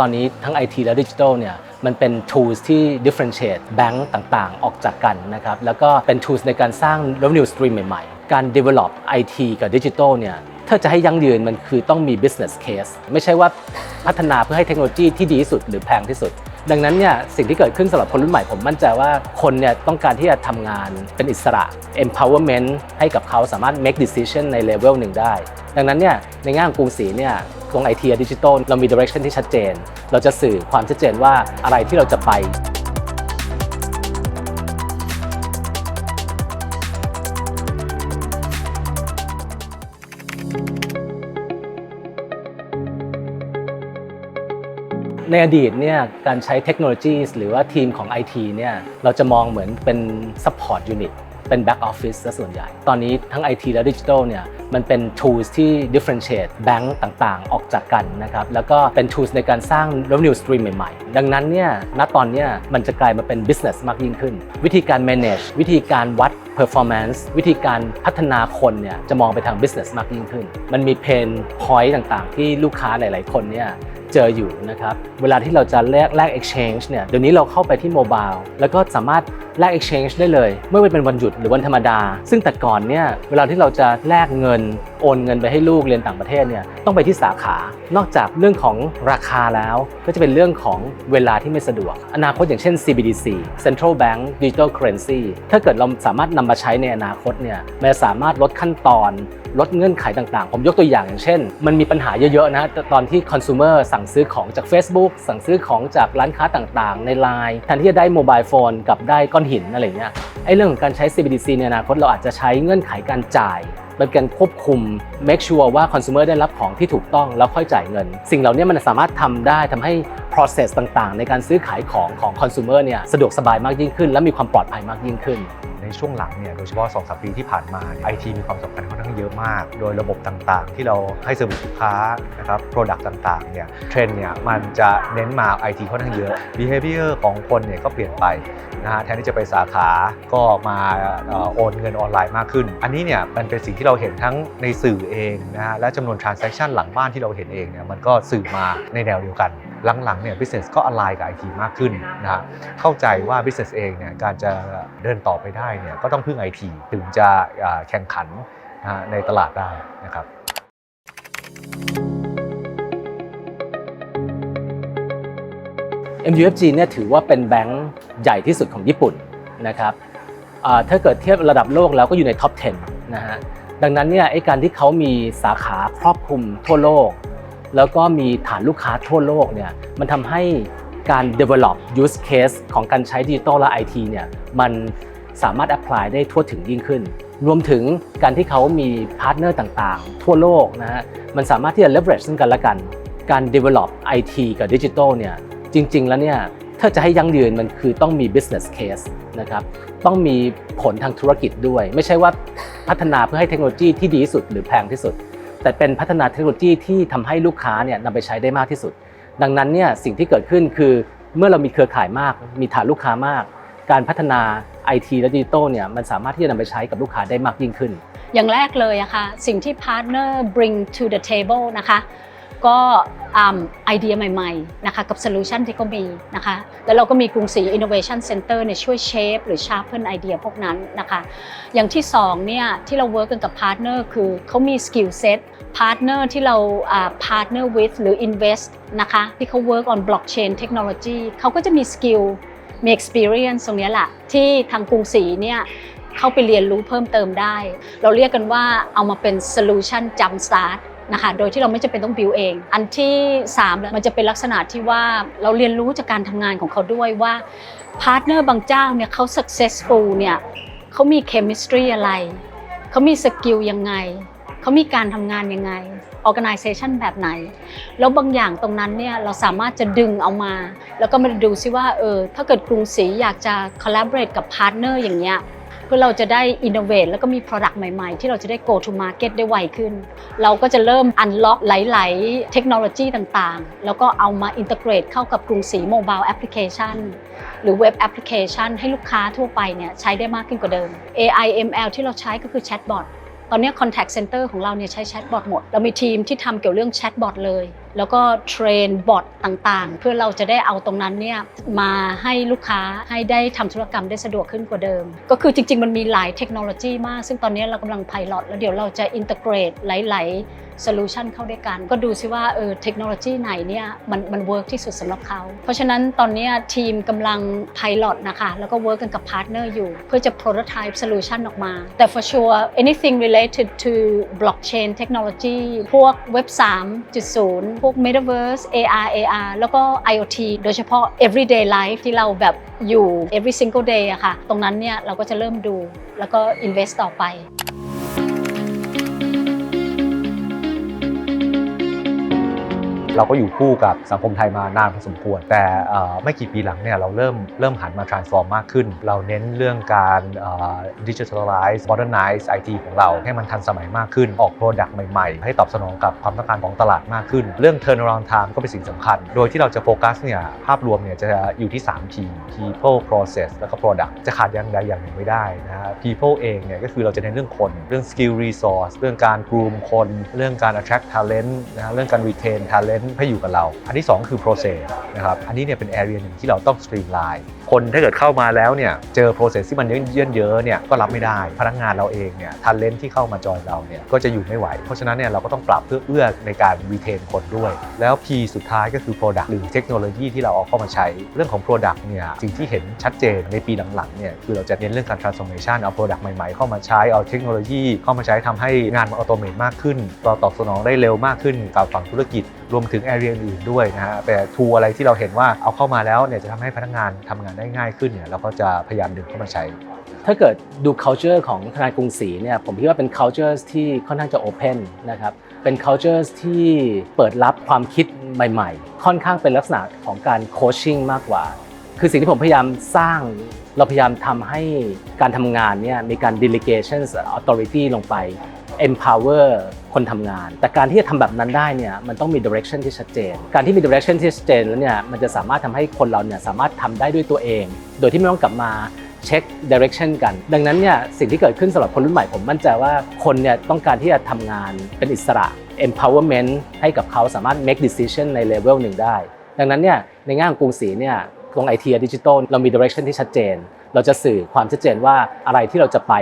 ตอนนี้ทั้ง IT และดิจิทัลเนี่ยมันเป็น tools ที่ differentiate แบงก์ต่างๆ ออกจากกันนะครับ แล้วก็เป็น tools ในการสร้าง revenue stream ใหม่ๆ การ develop IT กับดิจิทัลเนี่ยถ้าจะให้ยั่งยืนมันคือต้องมี business case ไม่ใช่ว่าพัฒนาเพื่อให้เทคโนโลยีที่ดีที่สุดหรือแพงที่สุด ดังนั้นเนี่ยสิ่งที่เกิดขึ้นสำหรับคนรุ่นใหม่ผมมั่นใจว่าคนเนี่ยต้องการที่จะทำงานเป็นอิสระ empowerment ให้กับเขาสามารถ make decision ในเลเวลหนึ่งได้ ดังนั้นเนี่ยในแง่ของกรุงศรีเนี่ยตรงไอทีดิจิทัลเรามี direction ที่ชัดเจน เราจะสื่อความชัดเจนว่าอะไรที่เราจะไป ในอดีตเนี่ยการใช้เทคโนโลยีหรือว่าทีมของ IT เนี่ยเราจะมองเหมือนเป็น support unit เป็น back office ซะส่วนใหญ่ ตอนนี้ทั้ง IT และดิจิทัลเนี่ย มันเป็น tools ที่ differentiate แบงก์ต่างๆ ออกจากกันนะครับ แล้วก็เป็น tools ในการสร้าง revenue stream ใหม่ๆ ดังนั้นเนี่ย ณ ตอนเนี้ยมันจะกลายมาเป็น business มากยิ่งขึ้น วิธีการ manage วิธีการวัด performance วิธีการพัฒนาคนเนี่ย จะมองไปทาง business มากยิ่งขึ้น มันมี pain point ต่างๆ ที่ลูกค้าหลายๆ คนเนี่ยเจออยู่นะครับเวลาที่เราจะแลกแลก exchange เนี่ยเดี๋ยวนี้เราเข้าไปที่โมบายแล้วก็สามารถแลก exchange ได้เลยเมื่อเป็นวันหยุดหรือวันธรรมดา ซึ่งแต่ก่อนเนี่ยเวลาที่เราจะแลกเงินโอนเงินไปให้ลูกเรียนต่างประเทศเนี่ยต้องไปที่สาขา นอกจากเรื่องของราคาแล้ว ก็จะเป็นเรื่องของเวลาที่ไม่สะดวก อนาคตอย่างเช่น CBDC Central Bank Digital Currency ถ้าเกิดเราสามารถนำมาใช้ในอนาคตเนี่ยมันจะสามารถลดขั้นตอน ลดเงื่อนไขต่างๆ ผมยกตัวอย่างอย่างเช่น มันมีปัญหาเยอะๆนะตอนที่คอน sumer สั่งซื้อของจาก Facebook สั่งซื้อของจากร้านค้าต่างๆ ใน Line แทนที่จะได้โมบายโฟนกับได้ก้อนหินอะไรเงี้ยไอ้เรื่องของการใช้ CBDC ในอนาคตเราอาจจะใช้เงื่อนไขการจ่ายเป็นการควบคุม make sure ว่า consumer ได้รับของที่ถูกต้องแล้วค่อยจ่ายเงิน สิ่งเหล่านี้มันสามารถทำได้ทำให้ process ต่างๆ ในการซื้อขายของของ consumer เนี่ยสะดวกสบายมากยิ่งขึ้น และมีความปลอดภัยมากยิ่งขึ้น ช่วงหลังเนี่ยโดยเฉพาะ2อสปีที่ผ่านมาไอทีมีความสำคัญค่อนข้างเยอะมาก โดยระบบต่างๆ ที่เราให้เซอร์วิสลูกค้านะครับโปรดักต์ต่างๆเนี่ยเทรนเนี่ยมันจะเน้นมา IT ค่อนข้างเยอะ behavior ของคนเนี่ยก็เปลี่ยนไปนะฮะแทนที่จะไปสาขาก็มาโอนเงินออนไลน์มากขึ้น อันนี้เนี่ยมันเป็นสิ่งที่เราเห็นทั้งในสื่อเองนะฮะและจำนวน transaction หลังบ้านที่เราเห็นเองเนี่ยมันก็สื่อมาในแนวเดียวกัน หลังๆเนี่ย business ก็ align กับ IT มากขึ้นนะเข้าใจว่า business เองเนี่ยการจะเดินต่อไปได้เนี่ยก็ต้องพึ่ง IT ถึงจะแข่งขันนะในตลาดได้นะครับ MUFG เนี่ยถือว่าเป็นแบงก์ใหญ่ที่สุดของญี่ปุ่นนะครับถ้าเกิดเทียบระดับโลกแล้วก็อยู่ในท็อป 10 นะฮะดังนั้นเนี่ยไอ้การที่เขามีสาขาครอบคลุมทั่วโลก แล้วก็มีฐานลูกค้าทั่วโลกเนี่ยมันทำให้การ develop use case ของการใช้ดิจิทัลและ IT เนี่ยมันสามารถ apply ได้ทั่วถึงยิ่งขึ้น รวมถึงการที่เขามีพาร์ทเนอร์ต่างๆ ทั่วโลกนะฮะมันสามารถที่จะ leverage ซึ่งกันและกัน การ develop IT กับดิจิทัลเนี่ยจริง ๆ แล้วเนี่ยถ้าจะให้ยั่งยืนมันคือต้องมี business case นะครับต้องมีผลทางธุรกิจด้วย ไม่ใช่ว่าพัฒนาเพื่อให้เทคโนโลยีที่ดีที่สุดหรือแพงที่สุด แต่เป็นพัฒนาเทคโนโลยีที่ทำให้ลูกค้าเนี่ยนำไปใช้ได้มากที่สุด ดังนั้นเนี่ยสิ่งที่เกิดขึ้นคือเมื่อเรามีเครือข่ายมาก มีฐานลูกค้ามาก การพัฒนา IT และดิจิตอลเนี่ยมันสามารถที่จะนำไปใช้กับลูกค้าได้มากยิ่งขึ้น อย่างแรกเลยอะค่ะสิ่งที่พาร์ทเนอร์ bring to the table นะคะ ก็ไอเดียใหม่ๆนะคะกับ solution ที่เขามีนะคะแล้วเราก็มีกรุงศรี innovation center เนี่ยช่วยเชฟหรือ sharpen ไอเดียพวกนั้นนะคะอย่างที่สองเนี่ยที่เรา work กันกับ partner คือเขามี skill set partner ที่เราอ่า partner with หรือ invest นะคะที่เขา work on blockchain technology เขาก็จะมี skill มี experience ตรงนี้แหละที่ทางกรุงศรีเนี่ยเข้าไปเรียนรู้เพิ่มเติมได้ เราเรียกกันว่าเอามาเป็น solution jump start นะคะโดยที่เราไม่จำเป็นต้อง build เอง อันที่3แล้วมันจะเป็นลักษณะที่ว่าเราเรียนรู้จากการทำงานของเขาด้วยว่าพาร์ทเนอร์บางเจ้าเนี่ยเขา successful เนี่ยเขามี chemistry อะไรเขามีสกิลยังไงเขามีการทำงานยังไง organization แบบไหน แล้วบางอย่างตรงนั้นเนี่ยเราสามารถจะดึงเอามา แล้วก็มาดูซิว่าเออถ้าเกิดกรุงศรีอยากจะ collaborate กับ partner อร์อย่างเงี้ย พื่อเราจะได้ innovate แล้วก็มี product ใหม่ ๆ ที่เราจะได้ go to market ได้ไวขึ้น เราก็จะเริ่ม unlock หลาย ๆ เทคโนโลยีต่างๆ แล้วก็เอามา integrate เข้ากับกรุงศรี mobile application หรือ web application ให้ลูกค้าทั่วไปเนี่ยใช้ได้มากขึ้นกว่าเดิม AI ML ที่เราใช้ก็คือ chatbot ตอนนี้ contact center ของเราเนี่ยใช้ chatbot หมด เรามีทีมที่ทำเกี่ยวเรื่อง chatbot เลย แล้วก็เทรนบอทต่างๆ เพื่อเราจะได้เอาตรงนั้นเนี่ยมาให้ลูกค้าให้ได้ทำธุรกรรมได้สะดวกขึ้นกว่าเดิม ก็คือจริง ๆ มันมีหลายเทคโนโลยีมาก ซึ่งตอนนี้เรากำลังไพลอตแล้วเดี๋ยวเราจะอินเตอร์เกรตหลาย ๆ โซลูชันเข้าด้วยกัน ก็ดูซิว่าเออเทคโนโลยีไหนเนี่ยมันมันเวิร์กที่สุดสำหรับเขา เพราะฉะนั้นตอนนี้ทีมกำลังไพลอตนะคะ แล้วก็เวิร์กกันกับพาร์ทเนอร์อยู่ เพื่อจะ prototype solution ออกมา แต่ for sure anything related to blockchain technology พวกเว็บ3.0 พวก metaverse AR AR แล้วก็ IoT โดยเฉพาะ everyday life ที่เราแบบอยู่ every single day อะค่ะ ตรงนั้นเนี่ยเราก็จะเริ่มดูแล้วก็ invest ต่อไป เราก็อยู่คู่กับสังคมไทยมานานพอสมควร แต่ไม่กี่ปีหลังเนี่ยเราเริ่มเริ่มหันมา transform มากขึ้น เราเน้นเรื่องการ digitalize modernize IT ของเราให้มันทันสมัยมากขึ้น ออก product ใหม่ๆ ให้ตอบสนองกับความต้องการของตลาดมากขึ้น เรื่อง turnaround time ก็เป็นสิ่งสำคัญ โดยที่เราจะโฟกัสเนี่ยภาพรวมเนี่ยจะอยู่ที่ 3 P people process แล้วก็ product จะขาดอย่างใดอย่างหนึ่งไม่ได้นะ people เองเนี่ยก็คือเราจะเน้นเรื่องคนเรื่อง skill resource เรื่องการ groom คน เรื่องการ attract talent นะฮะเรื่องการ retain talent ให้อยู่กับเรา อันที่ 2 คือ process นะครับ อันนี้เนี่ยเป็น area หนึ่งที่เราต้อง streamline คนถ้าเกิดเข้ามาแล้วเนี่ยเจอ process ที่มันเยอะๆเยอะเนี่ยก็รับไม่ได้ พนักงานเราเองเนี่ย talent ที่เข้ามาจอยเราเนี่ยก็จะอยู่ไม่ไหว เพราะฉะนั้นเนี่ยเราก็ต้องปรับเพื่อเอื้อในการ retain คนด้วย แล้ว P สุดท้ายก็คือ product หรือเทคโนโลยีที่เราเอาเข้ามาใช้ เรื่องของ product เนี่ยสิ่งที่เห็นชัดเจนในปีหลังๆเนี่ยคือเราจะเน้นเรื่องการ transformation เอา product ใหม่ๆ เข้ามาใช้เอาเทคโนโลยีเข้ามาใช้ทำให้งานมัน automate มากขึ้นเราตอบสนองได้เร็วมากขึ้นกับฝั่งธุรกิจรวมถึง area อื่นด้วยนะฮะแต่ทูอะไรที่เราเห็นว่าเอาเข้ามาแล้วเนี่ยจะทำให้พนักงานทำงานได้ง่ายขึ้นเนี่ยเราก็จะพยายามดึงเข้ามาใช้ ถ้าเกิดดู culture ของธนาคารกรุงศรีเนี่ยผมคิดว่าเป็น culture ที่ค่อนข้างจะ open นะครับเป็น culture ที่เปิดรับความคิดใหม่ ๆ ค่อนข้างเป็นลักษณะของการ coaching มากกว่า คือสิ่งที่ผมพยายามสร้างเราพยายามทำให้การทำงานเนี่ยมีการ delegation authority ลงไป empower คนทำงาน แต่การที่จะทำแบบนั้นได้เนี่ยมันต้องมี direction ที่ชัดเจน การที่มี direction ที่ชัดเจนแล้วเนี่ยมันจะสามารถทำให้คนเราเนี่ยสามารถทำได้ด้วยตัวเอง โดยที่ไม่ต้องกลับมาเช็ค direction กัน ดังนั้นเนี่ยสิ่งที่เกิดขึ้นสำหรับคนรุ่นใหม่ผมมั่นใจว่าคนเนี่ยต้องการที่จะทำงานเป็นอิสระ empowerment ให้กับเขาสามารถ make decision ใน level หนึ่งได้ ดังนั้นเนี่ยในแง่ของกรุงศรีเนี่ยตรงไอทีดิจิทัลเรามี direction ที่ชัดเจน เราจะสื่อความชัดเจนว่าอะไรที่เราจะไป